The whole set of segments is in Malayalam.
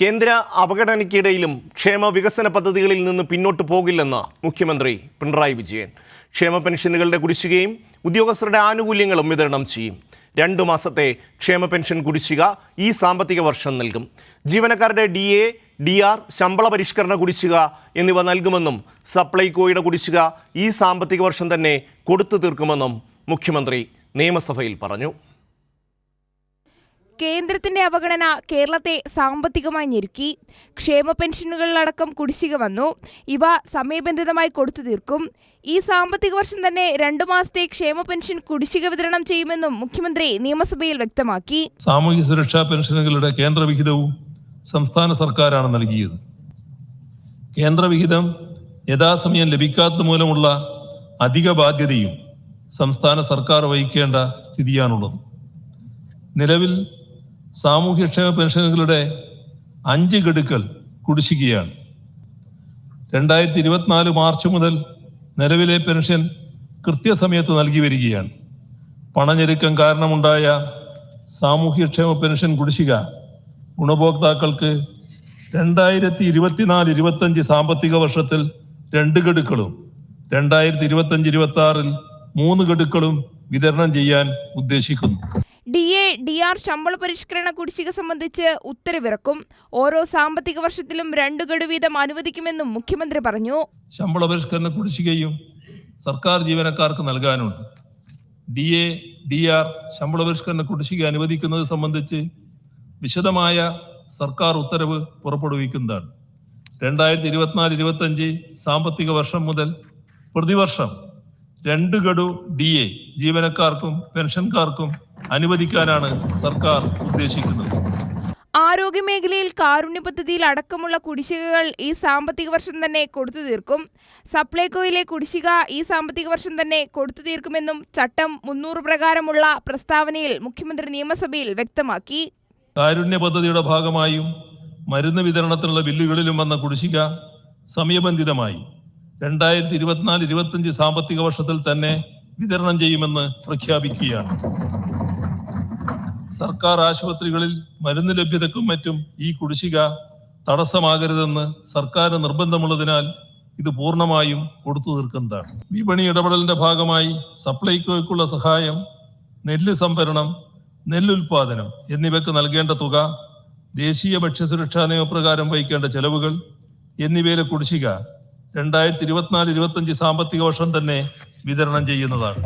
കേന്ദ്ര അവഗണനയ്ക്കിടയിലും ക്ഷേമ വികസന പദ്ധതികളിൽ നിന്ന് പിന്നോട്ട് പോകില്ലെന്ന് മുഖ്യമന്ത്രി പിണറായി വിജയൻ. ക്ഷേമ പെൻഷനുകളുടെ കുടിശ്ശികയും ഉദ്യോഗസ്ഥരുടെ ആനുകൂല്യങ്ങളും വിതരണം ചെയ്യും. രണ്ടു മാസത്തെ ക്ഷേമ പെൻഷൻ കുടിശ്ശിക ഈ സാമ്പത്തിക വർഷം നൽകും. ജീവനക്കാരുടെ ഡി എ ഡി ആർ ശമ്പള പരിഷ്കരണ കുടിശ്ശിക എന്നിവ നൽകുമെന്നും സപ്ലൈകോയുടെ കുടിശ്ശിക ഈ സാമ്പത്തിക വർഷം തന്നെ കൊടുത്തു തീർക്കുമെന്നും മുഖ്യമന്ത്രി നിയമസഭയിൽ പറഞ്ഞു. കേന്ദ്രത്തിന്റെ അവഗണന കേരളത്തെ സാമ്പത്തികമായി ഞെരുക്കി. ക്ഷേമ പെൻഷനുകളിലടക്കം കുടിശ്ശിക വന്നു. ഇവ സമയബന്ധിതമായി കൊടുത്തു തീർക്കും. ഈ സാമ്പത്തിക വർഷം തന്നെ രണ്ടു മാസത്തെ ക്ഷേമ പെൻഷൻ കുടിശ്ശിക വിതരണം ചെയ്യുമെന്നും മുഖ്യമന്ത്രി നിയമസഭയിൽ വ്യക്തമാക്കി. സാമൂഹ്യ സുരക്ഷാ പെൻഷനുകളുടെ കേന്ദ്രവിഹിതവും സംസ്ഥാന സർക്കാരാണ് നൽകിയത്. കേന്ദ്രവിഹിതം യഥാസമയം ലഭിക്കാത്ത മൂലമുള്ള അധിക ബാധ്യതയും സംസ്ഥാന സർക്കാർ വഹിക്കേണ്ട സ്ഥിതിയാണുള്ളത്. നിലവിൽ സാമൂഹ്യക്ഷേമ പെൻഷനുകളുടെ അഞ്ച് ഗഡുക്കൾ കുടിശ്ശികയാണ്. രണ്ടായിരത്തി ഇരുപത്തിനാല് മാർച്ച് മുതൽ നിലവിലെ പെൻഷൻ കൃത്യസമയത്ത് നൽകി വരികയാണ്. പണഞ്ഞെരുക്കം കാരണമുണ്ടായ സാമൂഹ്യക്ഷേമ പെൻഷൻ കുടിശ്ശിക ഗുണഭോക്താക്കൾക്ക് രണ്ടായിരത്തി ഇരുപത്തിനാല് ഇരുപത്തഞ്ച് സാമ്പത്തിക വർഷത്തിൽ രണ്ട് ഗഡുക്കളും രണ്ടായിരത്തി ഇരുപത്തഞ്ച് ഇരുപത്തി ആറിൽ മൂന്ന് ഗഡുക്കളും വിതരണം ചെയ്യാൻ ഉദ്ദേശിക്കുന്നു. ഡി എ ഡി ആർ ശമ്പള പരിഷ്കരണ കുടിശ്ശിക സംബന്ധിച്ച് ഉത്തരവിറക്കും. ഓരോ സാമ്പത്തിക വർഷത്തിലും രണ്ട് ഗഡു വീതം അനുവദിക്കുമെന്നും മുഖ്യമന്ത്രി പറഞ്ഞു. ശമ്പള പരിഷ്കരണ കുടിശ്ശികയും സർക്കാർ ജീവനക്കാർക്ക് നൽകാനുണ്ട്. ഡി എ ഡി ആർ ശമ്പള പരിഷ്കരണ കുടിശ്ശിക അനുവദിക്കുന്നത് സംബന്ധിച്ച് വിശദമായ സർക്കാർ ഉത്തരവ് പുറപ്പെടുവിക്കുന്നതാണ്. രണ്ടായിരത്തി ഇരുപത്തിനാല് ഇരുപത്തഞ്ച് സാമ്പത്തിക വർഷം മുതൽ പ്രതിവർഷം രണ്ട് ഗഡു ഡി എ ജീവനക്കാർക്കും പെൻഷൻകാർക്കും അനുവദിക്കാനാണ് സർക്കാർ ഉദ്ദേശിക്കുന്നത്. ആരോഗ്യമേഖലയിൽ കാരുണ്യ പദ്ധതിയിൽ അടക്കമുള്ള കുടിശ്ശികകൾ ഈ സാമ്പത്തിക വർഷം തന്നെ കൊടുത്തു തീർക്കും. സപ്ലൈകോയിലെ കുടിശ്ശിക ഈ സാമ്പത്തിക വർഷം തന്നെ കൊടുത്തു തീർക്കുമെന്നും ചട്ടം മുന്നൂറ് പ്രകാരമുള്ള പ്രസ്താവനയിൽ മുഖ്യമന്ത്രി നിയമസഭയിൽ വ്യക്തമാക്കി. കാരുണ്യ പദ്ധതിയുടെ ഭാഗമായും മരുന്ന് വിതരണത്തിനുള്ള ബില്ലുകളിലും വന്ന കുടിശ്ശിക സമയബന്ധിതമായി. രണ്ടായിരത്തി ഇരുപത്തിനാല് ഇരുപത്തിയഞ്ച് സാമ്പത്തിക വർഷത്തിൽ തന്നെ വിതരണം ചെയ്യുമെന്ന് പ്രഖ്യാപിക്കുകയാണ്. സർക്കാർ ആശുപത്രികളിൽ മരുന്ന് ലഭ്യതക്കും മറ്റും ഈ കുടിശ്ശിക തടസ്സമാകരുതെന്ന് സർക്കാർ നിർബന്ധമുള്ളതിനാൽ ഇത് പൂർണമായും കൊടുത്തു തീർക്കുന്നതാണ്. വിപണി ഇടപെടലിന്റെ ഭാഗമായി സപ്ലൈകോയ്ക്കുള്ള സഹായം നെല്ല് സംഭരണം നെല്ലുൽപാദനം എന്നിവയ്ക്ക് നൽകേണ്ട തുക ദേശീയ ഭക്ഷ്യസുരക്ഷാ നിയമപ്രകാരം വഹിക്കേണ്ട ചെലവുകൾ എന്നിവയിലെ കുടിശ്ശിക രണ്ടായിരത്തി ഇരുപത്തിനാല് ഇരുപത്തഞ്ച് സാമ്പത്തിക വർഷം തന്നെ വിതരണം ചെയ്യുന്നതാണ്.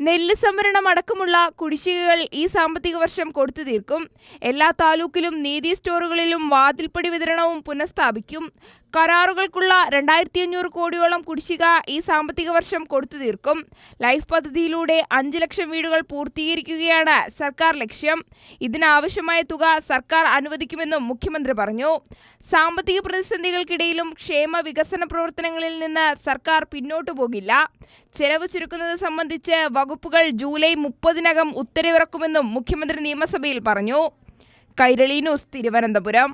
നെല്ല് സംവരണം അടക്കമുള്ള കുടിശ്ശികകൾ ഈ സാമ്പത്തിക വർഷം കൊടുത്തു തീർക്കും. എല്ലാ താലൂക്കിലും നീതി സ്റ്റോറുകളിലും വാതിൽപ്പടി വിതരണവും പുനഃസ്ഥാപിക്കും. കരാറുകൾക്കുള്ള രണ്ടായിരത്തി അഞ്ഞൂറ് കോടിയോളം കുടിശ്ശിക ഈ സാമ്പത്തിക വർഷം കൊടുത്തു തീർക്കും. ലൈഫ് പദ്ധതിയിലൂടെ അഞ്ച് ലക്ഷം വീടുകൾ പൂർത്തീകരിക്കുകയാണ് സർക്കാർ ലക്ഷ്യം. ഇതിനാവശ്യമായ തുക സർക്കാർ അനുവദിക്കുമെന്നും മുഖ്യമന്ത്രി പറഞ്ഞു. സാമ്പത്തിക പ്രതിസന്ധികൾക്കിടയിലും ക്ഷേമ വികസന പ്രവർത്തനങ്ങളിൽ നിന്ന് സർക്കാർ പിന്നോട്ടു പോകില്ല. ചെലവ് ചുരുക്കുന്നത് സംബന്ധിച്ച് വകുപ്പുകൾ ജൂലൈ മുപ്പതിനകം ഉത്തരവിറക്കുമെന്നും മുഖ്യമന്ത്രി നിയമസഭയിൽ പറഞ്ഞു. കൈരളി ന്യൂസ് തിരുവനന്തപുരം.